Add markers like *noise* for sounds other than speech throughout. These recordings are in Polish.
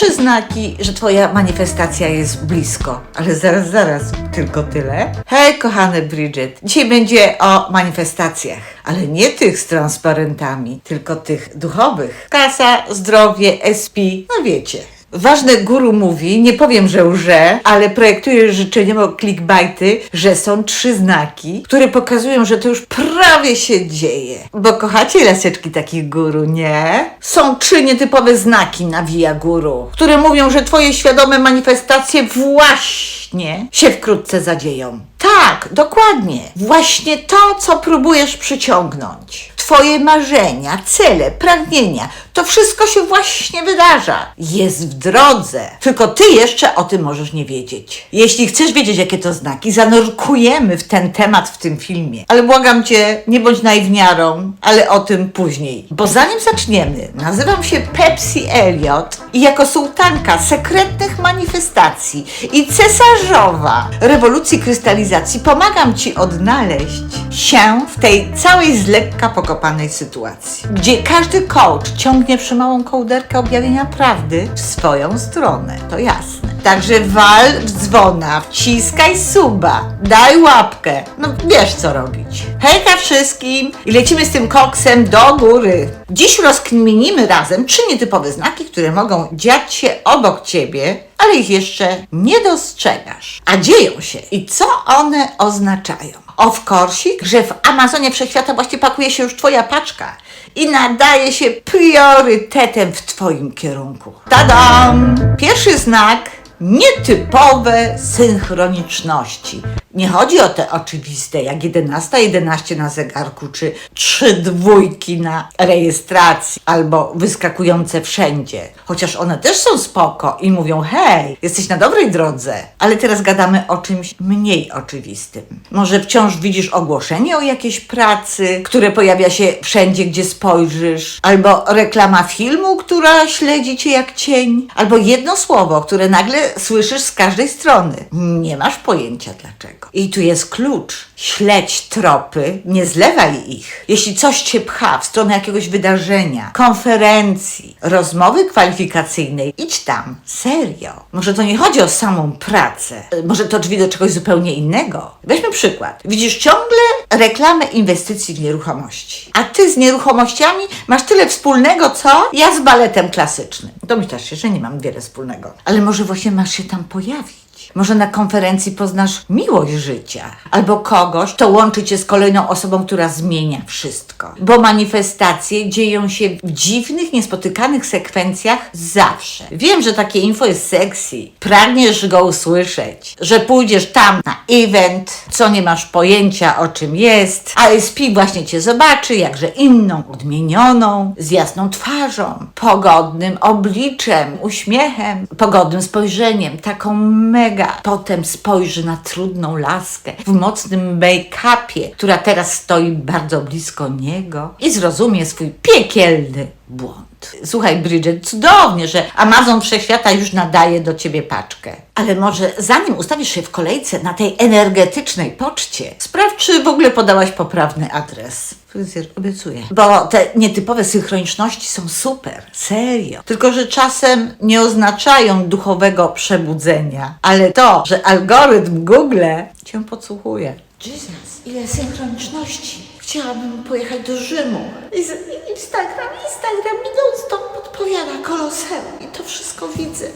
Trzy znaki, że twoja manifestacja jest blisko. Ale zaraz, zaraz, tylko tyle. Hej, kochany Bridget. Dzisiaj będzie o manifestacjach, ale nie tych z transparentami, tylko tych duchowych. Kasa, zdrowie, SP, no wiecie. Ważne guru mówi, nie powiem, że łże, ale projektuje życzeniowo clickbaity, że są trzy znaki, które pokazują, że to już prawie się dzieje. Bo kochacie laseczki takich guru, nie? Są trzy nietypowe znaki na Via Guru, które mówią, że twoje świadome manifestacje właśnie się wkrótce zadzieją. Tak, dokładnie. Właśnie to, co próbujesz przyciągnąć. Twoje marzenia, cele, pragnienia, to wszystko się właśnie wydarza. Jest w drodze. Tylko ty jeszcze o tym możesz nie wiedzieć. Jeśli chcesz wiedzieć, jakie to znaki, zanurkujemy w ten temat w tym filmie. Ale błagam cię, nie bądź naiwniarą, ale o tym później. Bo zanim zaczniemy, nazywam się Pepsi Elliot i jako sułtanka sekretnych manifestacji i cesarzowa rewolucji krystalizacji pomagam ci odnaleźć się w tej całej z lekka pokopanej sytuacji, gdzie każdy coach ciągnie przy małą kołderkę objawienia prawdy w swoją stronę. To jasne. Także wal dzwona, wciskaj suba, daj łapkę. No wiesz co robić. Hejka wszystkim i lecimy z tym koksem do góry. Dziś rozkminimy razem trzy nietypowe znaki, które mogą dziać się obok ciebie, ale ich jeszcze nie dostrzegasz. A dzieją się. I co one oznaczają? Of course, że w Amazonie Wszechświata właśnie pakuje się już Twoja paczka i nadaje się priorytetem w Twoim kierunku. Tadam! Pierwszy znak nietypowe synchroniczności. Nie chodzi o te oczywiste, jak 11.11 11 na zegarku, czy trzy dwójki na rejestracji, albo wyskakujące wszędzie. Chociaż one też są spoko i mówią, hej, jesteś na dobrej drodze. Ale teraz gadamy o czymś mniej oczywistym. Może wciąż widzisz ogłoszenie o jakiejś pracy, które pojawia się wszędzie, gdzie spojrzysz, albo reklama filmu, która śledzi cię jak cień, albo jedno słowo, które nagle słyszysz z każdej strony. Nie masz pojęcia dlaczego. I tu jest klucz. Śledź tropy, nie zlewaj ich. Jeśli coś cię pcha w stronę jakiegoś wydarzenia, konferencji, rozmowy kwalifikacyjnej, idź tam. Serio. Może to nie chodzi o samą pracę. Może to drzwi do czegoś zupełnie innego. Weźmy przykład. Widzisz ciągle reklamę inwestycji w nieruchomości. A ty z nieruchomościami masz tyle wspólnego, co ja z baletem klasycznym. Domyślasz się, że nie mam wiele wspólnego. Ale może właśnie masz się tam pojawić. Może na konferencji poznasz miłość życia, albo kogoś, kto łączy cię z kolejną osobą, która zmienia wszystko. Bo manifestacje dzieją się w dziwnych, niespotykanych sekwencjach zawsze. Wiem, że takie info jest sexy. Pragniesz go usłyszeć, że pójdziesz tam na event, co nie masz pojęcia o czym jest, a SP właśnie cię zobaczy, jakże inną, odmienioną, z jasną twarzą, pogodnym obliczem, uśmiechem, pogodnym spojrzeniem, taką mega. Potem spojrzy na trudną laskę w mocnym make-upie, która teraz stoi bardzo blisko niego i zrozumie swój piekielny błąd. Słuchaj, Bridget, cudownie, że Amazon Wszechświata już nadaje do ciebie paczkę. Ale może zanim ustawisz się w kolejce na tej energetycznej poczcie, sprawdź, czy w ogóle podałaś poprawny adres. Fryzjer, obiecuję. Bo te nietypowe synchroniczności są super, serio. Tylko, że czasem nie oznaczają duchowego przebudzenia, ale to, że algorytm Google cię podsłuchuje. Jesus, ile synchroniczności. Chciałabym pojechać do Rzymu. I z- Instagram, Instagram mi non-stop podpowiada koloseum. I to wszystko widzę.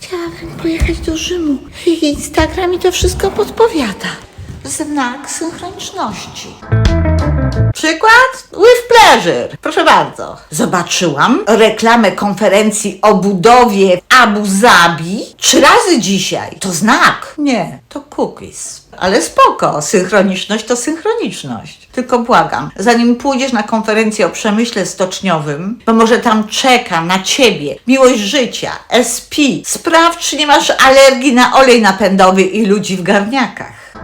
Chciałabym pojechać do Rzymu. I Instagram mi to wszystko podpowiada. Znak synchroniczności. Przykład? With pleasure. Proszę bardzo. Zobaczyłam reklamę konferencji o budowie Abu Zabi trzy razy dzisiaj. To znak? Nie, to cookies. Ale spoko, synchroniczność to synchroniczność. Tylko błagam, zanim pójdziesz na konferencję o przemyśle stoczniowym, bo może tam czeka na ciebie miłość życia, SP, sprawdź, czy nie masz alergii na olej napędowy i ludzi w garniakach.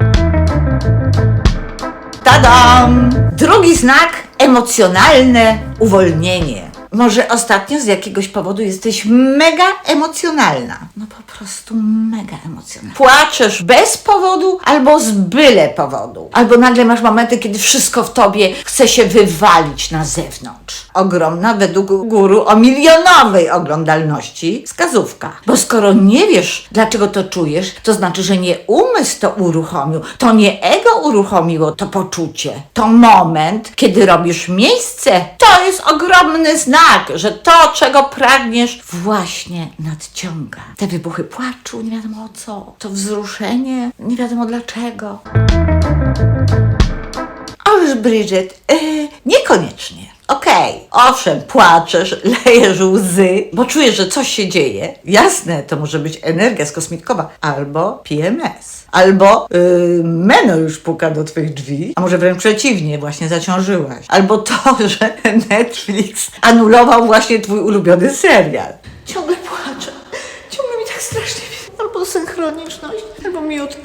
Tadam! Drugi znak emocjonalne uwolnienie. Może ostatnio z jakiegoś powodu jesteś mega emocjonalna. No po prostu mega emocjonalne. Płaczesz bez powodu albo z byle powodu. Albo nagle masz momenty, kiedy wszystko w tobie chce się wywalić na zewnątrz. Ogromna według guru o milionowej oglądalności wskazówka. Bo skoro nie wiesz, dlaczego to czujesz, to znaczy, że nie umysł to uruchomił, to nie ego uruchomiło to poczucie. To moment, kiedy robisz miejsce. To jest ogromny znak, że to, czego pragniesz, właśnie nadciąga. Te wybuchy płaczu, nie wiadomo co. To wzruszenie, nie wiadomo dlaczego. Ależ Bridget, yy, niekoniecznie. Okej, owszem, płaczesz, *laughs* lejesz łzy, bo czujesz, że coś się dzieje. Jasne, to może być energia skosmitkowa, albo PMS, albo yy, meno już puka do twych drzwi, a może wręcz przeciwnie, właśnie zaciążyłaś. Albo to, *laughs* że Netflix anulował właśnie twój ulubiony serial. Ciągle płaczę, ciągle mi tak strasznie Albo synchroniczność, albo miód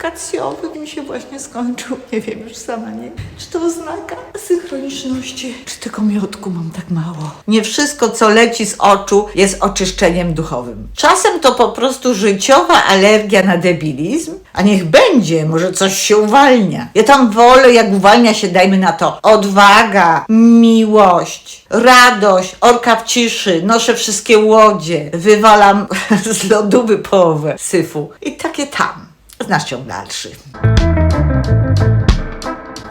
akacjowy mi się właśnie skończył. Nie wiem już sama nie. Czy to oznaka synchroniczności? Czy tego miodku mam tak mało? Nie wszystko, co leci z oczu, jest oczyszczeniem duchowym. Czasem to po prostu życiowa alergia na debilizm, a niech będzie, może coś się uwalnia. Ja tam wolę, jak uwalnia się, dajmy na to, odwaga, miłość, radość, orka w ciszy, noszę wszystkie łodzie, wywalam *laughs* z lodówy połowę syfu i takie tam. Znasz ciąg dalszy.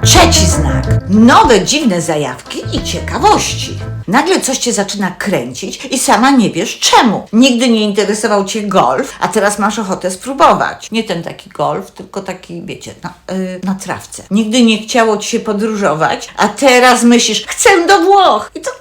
Trzeci znak. Nowe, dziwne zajawki i ciekawości. Nagle coś cię zaczyna kręcić i sama nie wiesz czemu. Nigdy nie interesował cię golf, a teraz masz ochotę spróbować. Nie ten taki golf, tylko taki, wiecie, na, yy, na trawce. Nigdy nie chciało ci się podróżować, a teraz myślisz, chcę do Włoch. I to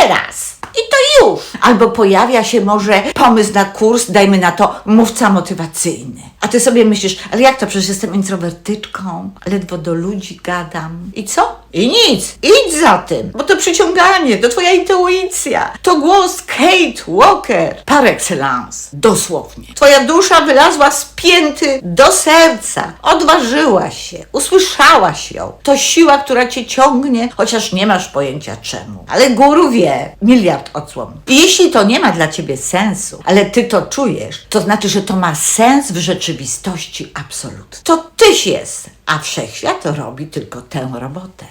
teraz. I to już. Albo pojawia się może pomysł na kurs, dajmy na to, mówca motywacyjny. A ty sobie myślisz, ale jak to, przecież jestem introwertyczką, ledwo do ludzi gadam. I co? I nic. Idź za tym, bo to przyciąganie, to twoja intuicja, to głos Kate Walker par excellence, dosłownie. Twoja dusza wylazła z pięty do serca, odważyłaś się, usłyszałaś ją. To siła, która cię ciągnie, chociaż nie masz pojęcia czemu. Ale guru wie, miliard odsłon. Jeśli to nie ma dla ciebie sensu, ale ty to czujesz, to znaczy, że to ma sens w rzeczywistości absolutnie. To tyś jest, a wszechświat robi tylko tę robotę.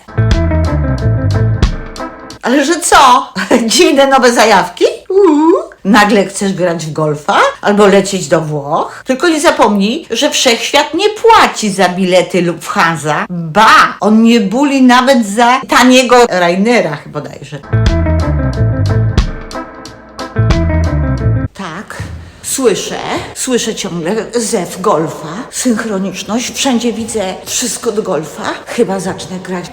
Ale że co? *laughs* Dziwne nowe zajawki? Uuu. Nagle chcesz grać w golfa albo lecieć do Włoch? Tylko nie zapomnij, że wszechświat nie płaci za bilety lub Hansa. Ba, on nie buli nawet za taniego Rainera chyba dajże. Słyszę, słyszę ciągle zew golfa, synchroniczność, wszędzie widzę wszystko do golfa. Chyba zacznę grać. *laughs*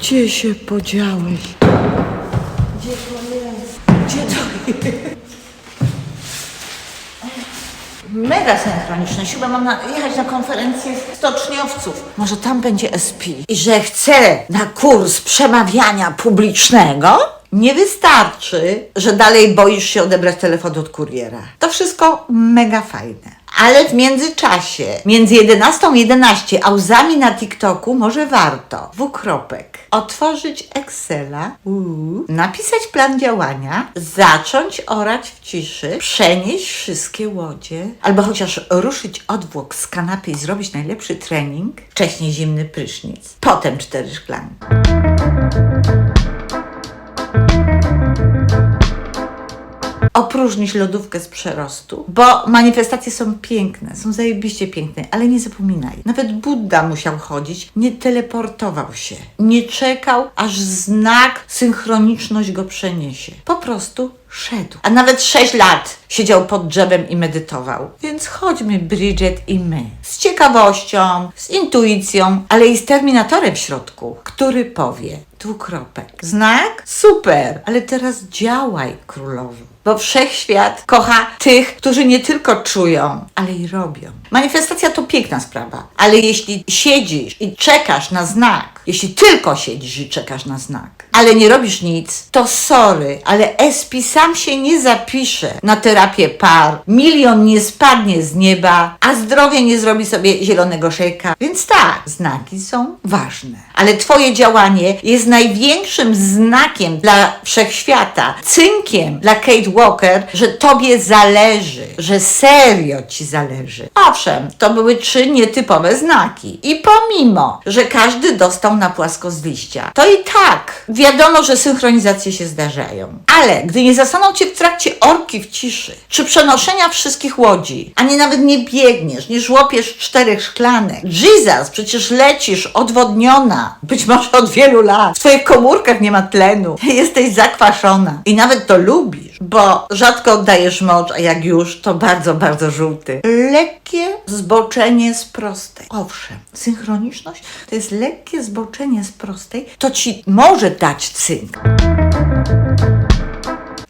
Gdzie się podziałeś? Gdzie to jest? Gdzie to jest? Mega synchroniczność. Chyba mam na, jechać na konferencję stoczniowców. Może tam będzie SP. I że chcę na kurs przemawiania publicznego, nie wystarczy, że dalej boisz się odebrać telefon od kuriera. To wszystko mega fajne. Ale w międzyczasie, między 11 a 11, a łzami na TikToku może warto dwukropek otworzyć Excela, uuu, napisać plan działania, zacząć orać w ciszy, przenieść wszystkie łodzie, albo chociaż ruszyć odwłok z kanapy i zrobić najlepszy trening, wcześniej zimny prysznic, potem cztery szklanki. Opróżnić lodówkę z przerostu, bo manifestacje są piękne, są zajebiście piękne, ale nie zapominaj, nawet Buddha musiał chodzić, nie teleportował się, nie czekał, aż znak synchroniczność go przeniesie. Po prostu szedł. A nawet 6 lat siedział pod drzewem i medytował. Więc chodźmy, Bridget i my. Z ciekawością, z intuicją, ale i z terminatorem w środku, który powie dwukropek. Znak? Super, ale teraz działaj, królowo. Bo wszechświat kocha tych, którzy nie tylko czują, ale i robią. Manifestacja to piękna sprawa, ale jeśli siedzisz i czekasz na znak, jeśli tylko siedzisz i czekasz na znak, ale nie robisz nic, to sorry, ale SP sam się nie zapisze na terapię par, milion nie spadnie z nieba, a zdrowie nie zrobi sobie zielonego szejka. Więc tak, znaki są ważne, ale Twoje działanie jest największym znakiem dla wszechświata, cynkiem dla Kate Walker, że tobie zależy, że serio ci zależy. Owszem, to były trzy nietypowe znaki. I pomimo, że każdy dostał na płasko z liścia, to i tak wiadomo, że synchronizacje się zdarzają. Ale gdy nie zastaną cię w trakcie orki w ciszy, czy przenoszenia wszystkich łodzi, ani nawet nie biegniesz, nie żłopiesz czterech szklanek. Jesus, przecież lecisz odwodniona, być może od wielu lat. W twoich komórkach nie ma tlenu. *laughs* Jesteś zakwaszona. I nawet to lubisz, bo rzadko oddajesz mocz, a jak już, to bardzo, bardzo żółty. Lekkie zboczenie z prostej. Owszem, synchroniczność to jest lekkie zboczenie z prostej. To ci może dać cynk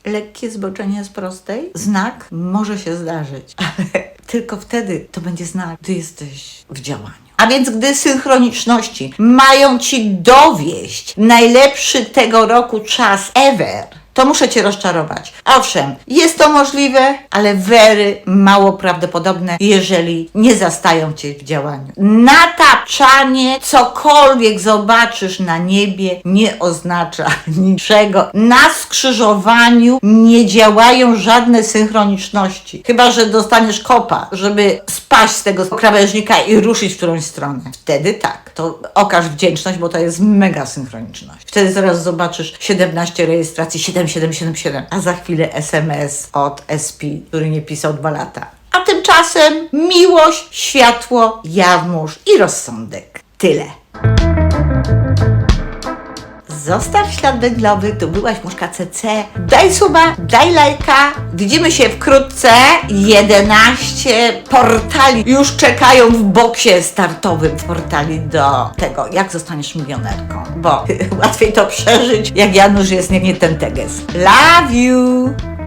lekkie zboczenie z prostej, znak może się zdarzyć, *laughs* ale tylko wtedy to będzie znak, gdy jesteś w działaniu. A więc gdy synchroniczności mają ci dowieść najlepszy tego roku czas ever, to muszę cię rozczarować. Owszem, jest to możliwe, ale wery mało prawdopodobne, jeżeli nie zastają cię w działaniu. Nataczanie, cokolwiek zobaczysz na niebie, nie oznacza *laughs* niczego. Na skrzyżowaniu nie działają żadne synchroniczności. Chyba, że dostaniesz kopa, żeby spaść z tego krawężnika i ruszyć w którąś stronę. Wtedy tak, to okaż wdzięczność, bo to jest mega synchroniczność. Wtedy zaraz zobaczysz 17 rejestracji 7777, a za chwilę SMS od SP, który nie pisał dwa lata. A tymczasem miłość, światło, jawmórz i rozsądek. Tyle. Zostaw ślad węglowy, tu byłaś Muszka CC. Daj suba, daj lajka. Widzimy się wkrótce. 11 portali już czekają w boksie startowym portali do tego, jak zostaniesz milionerką. Bo *laughs* łatwiej to przeżyć, jak Janusz jest nie, nie ten teges. Love you!